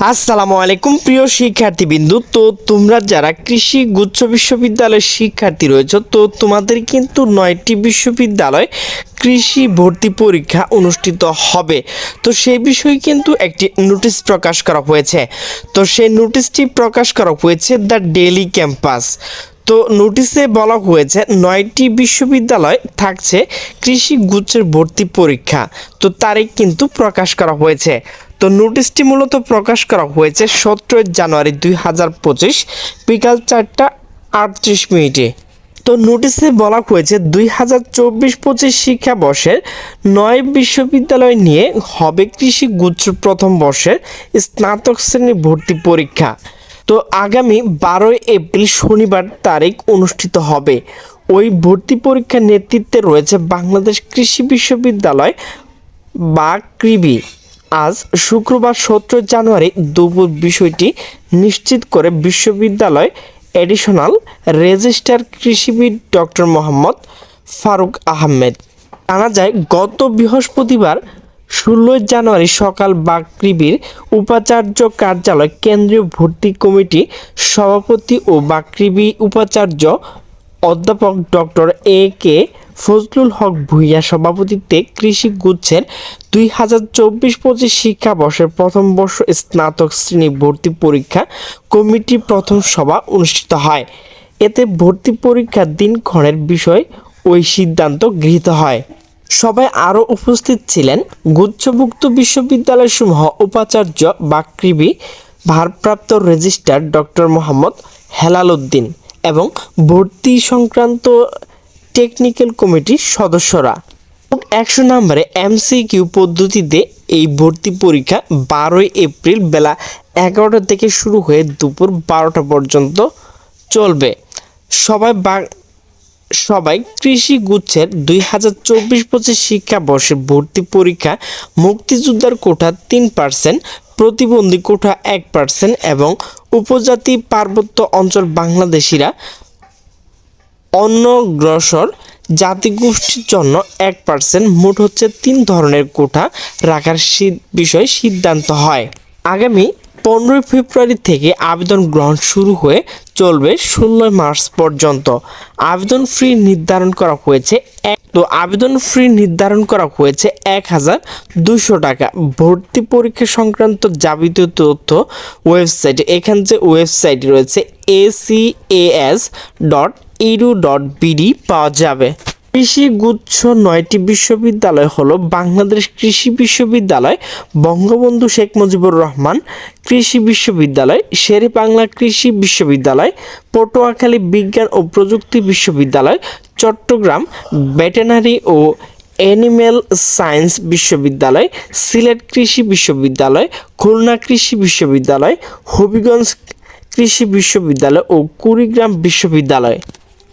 আসসালামু আলাইকুম, প্রিয় শিক্ষার্থীবৃন্দু। তো তোমরা যারা কৃষি গুচ্ছ বিশ্ববিদ্যালয়ের শিক্ষার্থী রয়েছে, তো তোমাদের কিন্তু নয়টি বিশ্ববিদ্যালয় কৃষি ভর্তি পরীক্ষা অনুষ্ঠিত হবে। তো সেই বিষয়ে কিন্তু একটি নোটিশ প্রকাশ করা হয়েছে। তো সেই নোটিশটি প্রকাশ করা হয়েছে দ্য ডেলি ক্যাম্পাস। তো নোটিশে বলা হয়েছে, নয়টি বিশ্ববিদ্যালয় থাকছে কৃষি গুচ্ছের ভর্তি পরীক্ষা। তো তারিখ কিন্তু প্রকাশ করা হয়েছে। তো নোটিশটি মূলত প্রকাশ করা হয়েছে সতেরোই জানুয়ারি দুই হাজার পঁচিশ বিকাল চারটা আটত্রিশ মিনিটে। তো নোটিশে বলা হয়েছে দুই হাজার চব্বিশ পঁচিশ শিক্ষাবর্ষের নয় বিশ্ববিদ্যালয় নিয়ে হবে কৃষি গুচ্ছ প্রথম বর্ষের স্নাতক শ্রেণি ভর্তি পরীক্ষা। তো আগামী বারোই এপ্রিল শনিবার তারিখ অনুষ্ঠিত হবে। ওই ভর্তি পরীক্ষার নেতৃত্বে রয়েছে বাংলাদেশ কৃষি বিশ্ববিদ্যালয় বা কৃবি। আজ শুক্রবার সতেরো জানুয়ারি দুপুর বিষয়টি নিশ্চিত করে বিশ্ববিদ্যালয় এডিশনাল রেজিস্ট্রার কৃষিবিদ ডক্টর মোহাম্মদ ফারুক আহমেদ। জানা যায়, গত বৃহস্পতিবার ষোলোই জানুয়ারি সকাল বাকৃবির উপাচার্য কার্যালয় কেন্দ্রীয় ভর্তি কমিটি সভাপতি ও বাকৃবি উপাচার্য অধ্যাপক doctor A K Fazlul Haque Bhuiyan সভাপতিত্বে কৃষি গুচ্ছের দুই হাজার চব্বিশ পঁচিশ শিক্ষাবর্ষের প্রথম বর্ষ স্নাতক শ্রেণি ভর্তি পরীক্ষা কমিটির প্রথম সভা অনুষ্ঠিত হয়। এতে ভর্তি পরীক্ষার দিনক্ষণের বিষয় ওই সিদ্ধান্ত গৃহীত হয়। সবাই আরও উপস্থিত ছিলেন গুচ্ছভুক্ত বিশ্ববিদ্যালয়সমূহ উপাচার্য বাকৃবি, ভারপ্রাপ্ত রেজিস্ট্রার ডক্টর মোহাম্মদ হেলাল উদ্দিন এবং ভর্তি সংক্রান্ত টেকনিক্যাল কমিটির সদস্যরা। একশো নম্বরে এমসিকিউ পদ্ধতিতে এই ভর্তি পরীক্ষা বারোই এপ্রিল বেলা এগারোটা থেকে শুরু হয়ে দুপুর বারোটা পর্যন্ত চলবে। সবাই সবাই কৃষি গুচ্ছের দুই হাজার চব্বিশ পঁচিশ শিক্ষাবর্ষে ভর্তি পরীক্ষা, মুক্তিযোদ্ধার কোঠা তিন পার্সেন্ট, প্রতিবন্ধী কোঠা এক পার্সেন্ট এবং উপজাতি পার্বত্য অঞ্চল বাংলাদেশিরা অন্নগ্রসর জাতিগোষ্ঠীর জন্য এক পার্সেন্ট মোট হচ্ছে তিন ধরনের কোঠা রাখার বিষয়ে সিদ্ধান্ত হয়। আগামী পনেরোই ফেব্রুয়ারি থেকে আবেদন গ্রহণ শুরু হয়ে চলবে ষোলোই মার্চ পর্যন্ত। আবেদন ফি নির্ধারণ করা হয়েছে এক তো আবেদন ফি নির্ধারণ করা হয়েছে এক হাজার দুশো টাকা। ভর্তি পরীক্ষা সংক্রান্ত যাবতীয় তথ্য ওয়েবসাইটে এখান যে ওয়েবসাইট রয়েছে A C A S dot edu dot B D পাওয়া যাবে। কৃষি গুচ্ছ নয়টি বিশ্ববিদ্যালয় হলো বাংলাদেশ কৃষি বিশ্ববিদ্যালয়, বঙ্গবন্ধু শেখ মুজিবুর রহমান কৃষি বিশ্ববিদ্যালয় শেরে বাংলা কৃষি বিশ্ববিদ্যালয়, পটুয়াখালী বিজ্ঞান ও প্রযুক্তি বিশ্ববিদ্যালয়, চট্টগ্রাম ভেটেনারি ও অ্যানিম্যাল সায়েন্স বিশ্ববিদ্যালয়, সিলেট কৃষি বিশ্ববিদ্যালয়, খুলনা কৃষি বিশ্ববিদ্যালয়, হবিগঞ্জ কৃষি বিশ্ববিদ্যালয় ও কুড়িগ্রাম বিশ্ববিদ্যালয়।